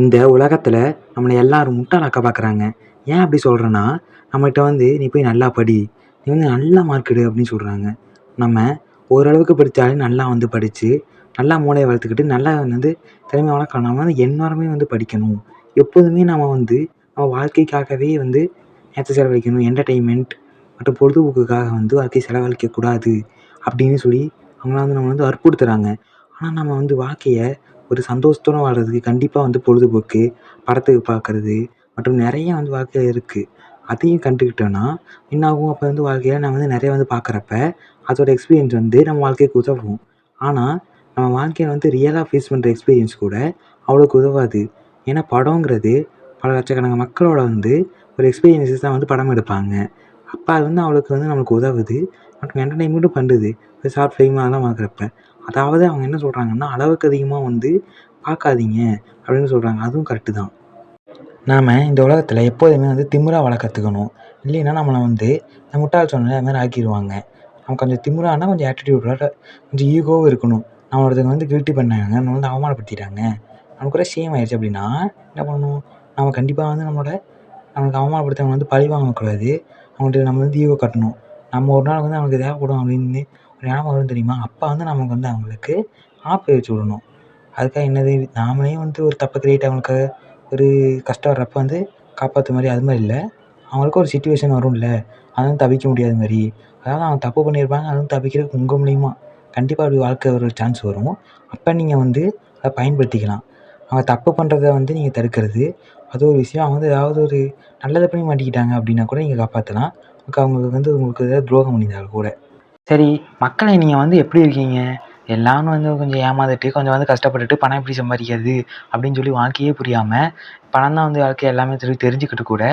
இந்த உலகத்தில் நம்மளை எல்லாரும் முட்டாளாக்க பார்க்குறாங்க ஏன் அப்படி சொல்கிறேன்னா நம்மகிட்ட வந்து நீ போய் நல்லா படி. நீ வந்து நல்ல மார்க் எடு அப்படின்னு சொல்கிறாங்க நம்ம ஓரளவுக்கு படித்தாலே நல்லா வந்து படித்து நல்லா மூளையை வளர்த்துக்கிட்டு நல்லா வந்து திறமையை வளர்க்கலாம் நம்ம வந்து எந்நேரமே வந்து படிக்கணும். எப்போதுமே நம்ம வந்து நம்ம வாழ்க்கைக்காகவே வந்து நேரத்தை செலவழிக்கணும். என்டர்டெயின்மெண்ட் மற்றும் பொழுதுபோக்குக்காக வந்து வாழ்க்கையை செலவழிக்கக்கூடாது அப்படின்னு சொல்லி அவங்களாம் வந்து நம்ம வந்து வற்புறுத்துகிறாங்க ஆனால் நம்ம வந்து வாழ்க்கையை ஒரு சந்தோஷத்தோடு வாழ்கிறதுக்கு கண்டிப்பாக வந்து பொழுதுபோக்கு படத்துக்கு பார்க்கறது மற்றும் நிறைய வந்து வாழ்க்கையில் இருக்குது அதையும் கண்டுக்கிட்டோன்னா என்னாகும் அப்போ வந்து வாழ்க்கையில் நான் வந்து நிறைய வந்து பார்க்குறப்ப அதோட எக்ஸ்பீரியன்ஸ் வந்து நம்ம வாழ்க்கைக்கு உதவும். ஆனால் நம்ம வாழ்க்கையில் வந்து ரியலாக ஃபேஸ் பண்ணுற எக்ஸ்பீரியன்ஸ் கூட அவ்வளோக்கு உதவாது. ஏன்னா படங்கிறது பல லட்சக்கணக்கான மக்களோட வந்து ஒரு எக்ஸ்பீரியன்ஸஸ் தான் வந்து படம் எடுப்பாங்க. அப்போ அது வந்து அவளுக்கு வந்து நம்மளுக்கு உதவுது. மற்றும் என்டர்டைன்மெண்ட்டும் பண்ணுது. ஷார்ட் ஃபிலிம் அதெல்லாம் பார்க்குறப்ப அதாவது அவங்க என்ன சொல்கிறாங்கன்னா அளவுக்கு அதிகமாக வந்து பார்க்காதீங்க அப்படின்னு சொல்கிறாங்க அதுவும் கரெக்டு தான். நாம் இந்த உலகத்தில் எப்போதுமே வந்து திமிரா வாழ கற்றுக்கணும் இல்லைன்னா நம்மளை வந்து இந்த முட்டாள் சொன்னேன் அது மாதிரி ஆக்கிடுவாங்க நம்ம கொஞ்சம் திமிரானா கொஞ்சம் ஆட்டிடியூடோட கொஞ்சம் ஈகோவும் இருக்கணும். நம்ம ஒருத்தங்க வந்து கில்ட்டி பண்ணாங்க நம்ம வந்து அவமானப்படுத்திட்டாங்க. நமக்கு கூட சேம் ஆயிடுச்சு அப்படின்னா என்ன பண்ணணும்? நம்ம கண்டிப்பாக வந்து நம்மளோட நமக்கு அவமானப்படுத்தவங்க வந்து பழி வாங்கக்கூடாது. அவங்கள்ட்ட நம்ம வந்து ஈகோ கட்டணும். நம்ம ஒரு நாள் வந்து அவங்களுக்கு தேவைப்படும் அப்படின்னு ஞாபகம் வரும் தெரியுமா? அப்போ வந்து நமக்கு வந்து அவங்களுக்கு ஆப்பு வச்சு விடணும். அதுக்காக என்னது? நாமளே வந்து ஒரு தப்பை கிரியேட் அவங்களுக்கு ஒரு கஷ்டம் வர்றப்ப வந்து காப்பாற்று மாதிரி அது மாதிரி இல்லை. அவங்களுக்கும் ஒரு சுச்சுவேஷன் வரும்ல. அதுவும் தவிக்க முடியாத மாதிரி. அதாவது அவங்க தப்பு பண்ணியிருப்பாங்க அதுவும் தப்பிக்கிறதுக்கு உங்கள் மூலியமாக கண்டிப்பாக அப்படி வாழ்க்கை ஒரு சான்ஸ் வரும். அப்போ நீங்கள் வந்து அதை பயன்படுத்திக்கலாம். அவங்க தப்பு பண்ணுறத வந்து நீங்கள் தடுக்கிறது. அது ஒரு விஷயம். அவங்க வந்து ஏதாவது ஒரு நல்லதை பண்ணி மாட்டிக்கிட்டாங்க அப்படின்னா கூட நீங்கள் காப்பாற்றலாம் அவங்களுக்கு வந்து உங்களுக்கு ஏதாவது துரோகம் பண்ணியிருந்தாங்க கூட. சரி மக்களை நீங்கள் வந்து எப்படி இருக்கீங்க? எல்லாரும் வந்து கொஞ்சம் ஏமாந்துட்டு கொஞ்சம் வந்து கஷ்டப்பட்டுட்டு பணம் எப்படி சம்பாதிக்கிறது? அப்படின்னு சொல்லி வாழ்க்கையே புரியாமல் பணம் தான் வந்து வாழ்க்கை எல்லாமே சொல்லி தெரிஞ்சுக்கிட்டு கூட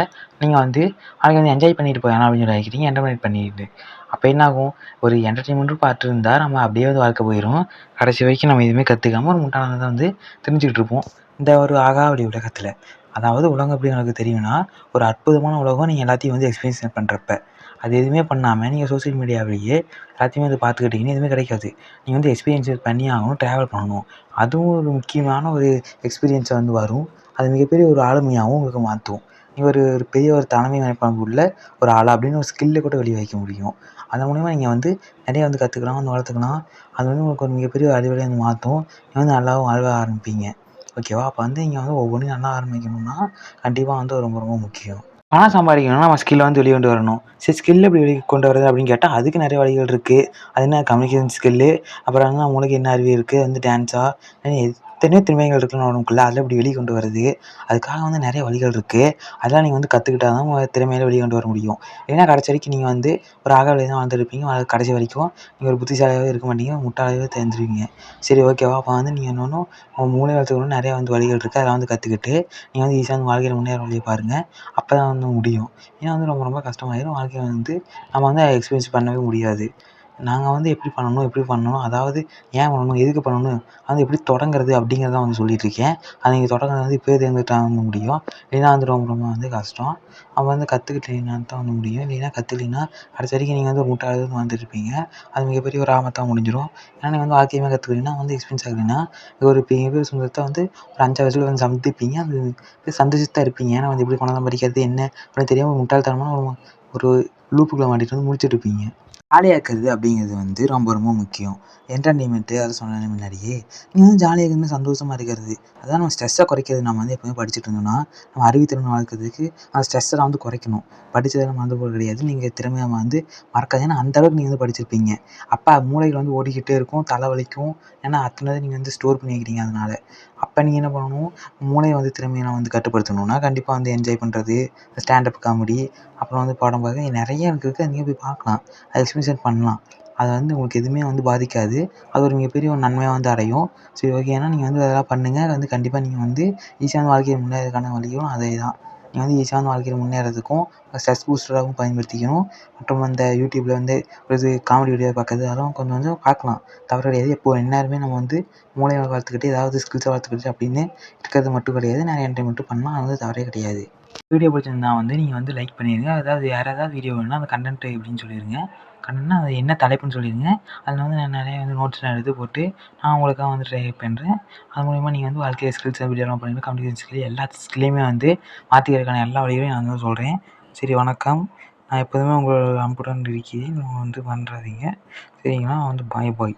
நீங்கள் வந்து வாழ்க்கை வந்து என்ஜாய் பண்ணிட்டு போயிடலாம் அப்படின்னு சொல்லி நினைக்கிறீங்க என்டர்டைன்மெண்ட் பண்ணிட்டு. அப்போ என்னாகும்? ஒரு என்டர்டைன்மெண்ட்டும் பார்த்துட்டு இருந்தால் நம்ம அப்படியே வந்து வாழ்க்கை போயிடும் கடைசி வரைக்கும் நம்ம எதுவுமே கற்றுக்காம ஒரு முட்டாளாக வந்து தெரிஞ்சுக்கிட்டு இருப்போம். இந்த ஒரு ஆகாவளி உலகத்தில். அதாவது உலகம் எப்படி உங்களுக்கு தெரியும்னா ஒரு அற்புதமான உலகம் நீங்கள் எல்லாத்தையும் வந்து எக்ஸ்பீரியன்ஸ் பண்ணுறப்ப அது எதுவுமே பண்ணாமல் நீங்கள் சோசியல் மீடியாவிலேயே எல்லாத்தையுமே வந்து பார்த்துக்கிட்டிங்கன்னா எதுவுமே கிடைக்காது. நீங்கள் வந்து எக்ஸ்பீரியன்ஸஸ் பண்ணி ஆகணும் ட்ராவல் பண்ணணும். அதுவும் ஒரு முக்கியமான ஒரு எக்ஸ்பீரியன்ஸாக வந்து வரும். அது மிகப்பெரிய ஒரு ஆளுமையாகவும் உங்களுக்கு மாற்றும். நீங்கள் ஒரு ஒரு பெரிய ஒரு தலைமை பண்பு உள்ள ஒரு ஆள் அப்படின்னு ஒரு ஸ்கில்லை கூட வெளியே வைக்க முடியும். அதன் மூலிமா நீங்கள் வந்து நிறைய வந்து கற்றுக்கலாம் வந்து வளர்த்துக்கலாம். அது வந்து உங்களுக்கு ஒரு மிகப்பெரிய அறிவாளியாக வந்து மாற்றும். நீங்கள் வந்து நல்லாவும் வாழ்வ ஆரம்பிப்பீங்க. ஓகேவா அப்போ வந்து நீங்கள் வந்து ஒவ்வொன்றையும் நல்லா ஆரம்பிக்கணும்னா கண்டிப்பாக வந்து ரொம்ப ரொம்ப முக்கியம். பணம் சம்பாதிக்கணும்னா நம்ம ஸ்கில்லை வந்து வெளியே கொண்டு வரணும். சரி ஸ்கில் எப்படி வெளியே கொண்டு வரது அப்படின்னு கேட்டால் அதுக்கு நிறைய வழிகள் இருக்குது அது என்ன கம்யூனிகேஷன் ஸ்கில்லு அப்புறம் வந்து மூளைக்கு என்ன அறிவு இருக்குது வந்து டான்ஸா தென்னை திறமைகள் இருக்குன்னு நமக்குள்ள அதில் எப்படி வெளியே கொண்டு வரது அதுக்காக வந்து நிறைய வழிகள் இருக்குது அதெல்லாம் நீங்கள் வந்து கற்றுக்கிட்டா தான் உங்கள் திறமையில வெளியே கொண்டு வர முடியும். இல்லைன்னா கடைசி வரைக்கும் நீங்கள் வந்து ஒரு ஆகாவளியாக தான் வாழ்ந்துருப்பீங்க. அது கடைசி வரைக்கும் நீங்கள் ஒரு புத்திசாலியாகவே இருக்க மாட்டீங்க. முட்டாளாகவே தெரிஞ்சிருவீங்க. சரி ஓகேவா அப்போ வந்து நீங்கள் இன்னொன்றும் உங்கள் மூளை வளர்த்துக்கணும் நிறையா வந்து வழிகள் இருக்குது அதெல்லாம் வந்து கற்றுக்கிட்டு நீங்கள் வந்து ஈஸியாக வந்து வாழ்க்கையில் முன்னேற வழியை பாருங்கள் அப்போ தான் வந்து முடியும். ஏன்னா வந்து ரொம்ப ரொம்ப கஷ்டமாயிடும் வாழ்க்கையில் வந்து நம்ம வந்து எக்ஸ்பீரியன்ஸ் பண்ணவே முடியாது. நாங்கள் வந்து எப்படி பண்ணணும் எப்படி பண்ணணும் அதாவது ஏன் பண்ணணும் எதுக்கு பண்ணணும் அது எப்படி தொடங்குறது அப்படிங்கிறத வந்து சொல்லிகிட்ருக்கேன் அது நீங்கள் தொடங்குறது வந்து இப்போயே தெரிஞ்சுக்கிட்டா வந்து முடியும். இல்லைன்னா வந்து ரொம்ப ரொம்ப வந்து கஷ்டம். அப்போ வந்து கற்றுக்கிட்டீங்கன்னா தான் வந்து முடியும். இல்லைன்னா கற்றுக்கலைன்னா கடைசி வரைக்கும் நீங்கள் வந்து ஒரு முட்டாளாக தான் வாழ்ந்துட்ருப்பீங்க அது மிகப்பெரிய ஒரு ஆபத்தாக முடிஞ்சிடும் ஏன்னா நீங்கள் வந்து வாழ்க்கையுமே கற்றுக்கலைன்னா வந்து எக்ஸ்பீரியன்ஸ் ஆகலைன்னா ஒரு மிகப்பெரிய சொந்தத்தை வந்து ஒரு அஞ்சாறு வயசில் வந்து சந்திப்பீங்க. அது சந்திச்சுட்டு தான் இருப்பீங்க. ஏன்னா வந்து எப்படி பணம் சம்பாதிக்கிறது என்ன அப்படின்னு தெரியாமல் முட்டாள்தனமான ஒரு ஒரு லூப்புக்குள்ளே மாட்டிகிட்டு வந்து முழிச்சிட்டு இருப்பீங்க ஜாலியாக இருக்கிறது அப்படிங்கிறது வந்து ரொம்ப ரொம்ப முக்கியம். என்டர்டெயின்மெண்ட்டு அதை சொன்னேன் முன்னாடியே நீங்கள் வந்து ஜாலியாக இருக்கணும் சந்தோஷமா இருக்கிறது அதான் நம்ம ஸ்ட்ரெஸ்ஸை குறைக்கிறது நம்ம வந்து எப்போயுமே படிச்சுட்டு இருந்தோம்னா நம்ம அறிவுத்திறன் வளர்க்கறதுக்கு அந்த ஸ்ட்ரெஸ்ஸெல்லாம் வந்து குறைக்கணும். படித்ததெல்லாம் மறந்து போக கிடையாது. நீங்கள் திறமையை வந்து மறக்காது. ஏன்னா அந்த அளவுக்கு நீங்கள் வந்து படிச்சிருப்பீங்க. அப்போ மூளைகள் வந்து ஓடிக்கிட்டே இருக்கும் தலை வலிக்கும் ஏன்னா அத்தனை நீங்கள் வந்து ஸ்டோர் பண்ணி வைக்கிறீங்க அதனால. அப்போ நீங்கள் என்ன பண்ணணும்? மூளையை வந்து திறமையெல்லாம் வந்து கட்டுப்படுத்தணும்னா கண்டிப்பாக வந்து என்ஜாய் பண்ணுறது ஸ்டாண்டப் காமெடி அப்புறம் வந்து படம் பார்க்க நிறைய இருக்குது நீங்கள் போய் பார்க்கலாம். அது கன்சிடர் பண்ணலாம். அது வந்து உங்களுக்கு எதுவுமே வந்து பாதிக்காது. அது ஒரு மிகப்பெரிய ஒரு நன்மையாக வந்து அடையும். சரி ஓகேனா நீங்கள் வந்து அதெல்லாம் பண்ணுங்கள் வந்து கண்டிப்பாக நீங்கள் வந்து ஈஸியான வாழ்க்கையில் முன்னேறதுக்கான வழியும் அதே தான் நீங்கள் வந்து ஈஸியான வாழ்க்கையில் முன்னேறதுக்கும் ஸ்ட்ரெஸ் பூஸ்டராகவும் பயன்படுத்திக்கணும். மற்றும் அந்த யூடியூப்பில் வந்து ஒரு இது காமெடி வீடியோ பார்க்கறது அதெல்லாம் கொஞ்சம் கொஞ்சம் பார்க்கலாம். தவறு கிடையாது எப்போது எந்நேரமே நம்ம வந்து மூளையை வளர்த்துக்கிட்டு ஏதாவது ஸ்கில்ஸை வளர்த்துக்கிட்டு அப்படின்னு இருக்கிறது மட்டும் கிடையாது. நிறைய என்டர்டைன்மெண்ட்டும் பண்ணலாம். அது வந்து தவறே கிடையாது. வீடியோ பிடிச்சிருந்தா வந்து நீங்கள் வந்து லைக் பண்ணிடுங்க அதாவது வேறு ஏதாவது வீடியோ வேணும்னா அந்த கண்டென்ட் எப்படின்னு சொல்லிடுங்க கண்டென்ட்னா அது என்ன தலைப்புன்னு சொல்லிடுங்க அதில் வந்து நான் நிறைய வந்து நோட்ஸ்லாம் எடுத்து போட்டு நான் உங்களுக்காக வந்து ட்ரை பண்ணுறேன் அது மூலிமா நீங்கள் வந்து வாழ்க்கையில் ஸ்கில்ஸ் வீடியோலாம் டெவலப் கம்யூனிகேஷன் ஸ்கில் எல்லா ஸ்கில்லையுமே வந்து மாற்றிக்கிறதுக்கான எல்லா வழிகளையும் நான் வந்து சொல்கிறேன் சரி வணக்கம். நான் எப்போதுமே உங்களோட அன்புடன் இருக்கிறேன். வந்து பண்ணுறாதீங்க சரிங்களா? வந்து பாய் பாய்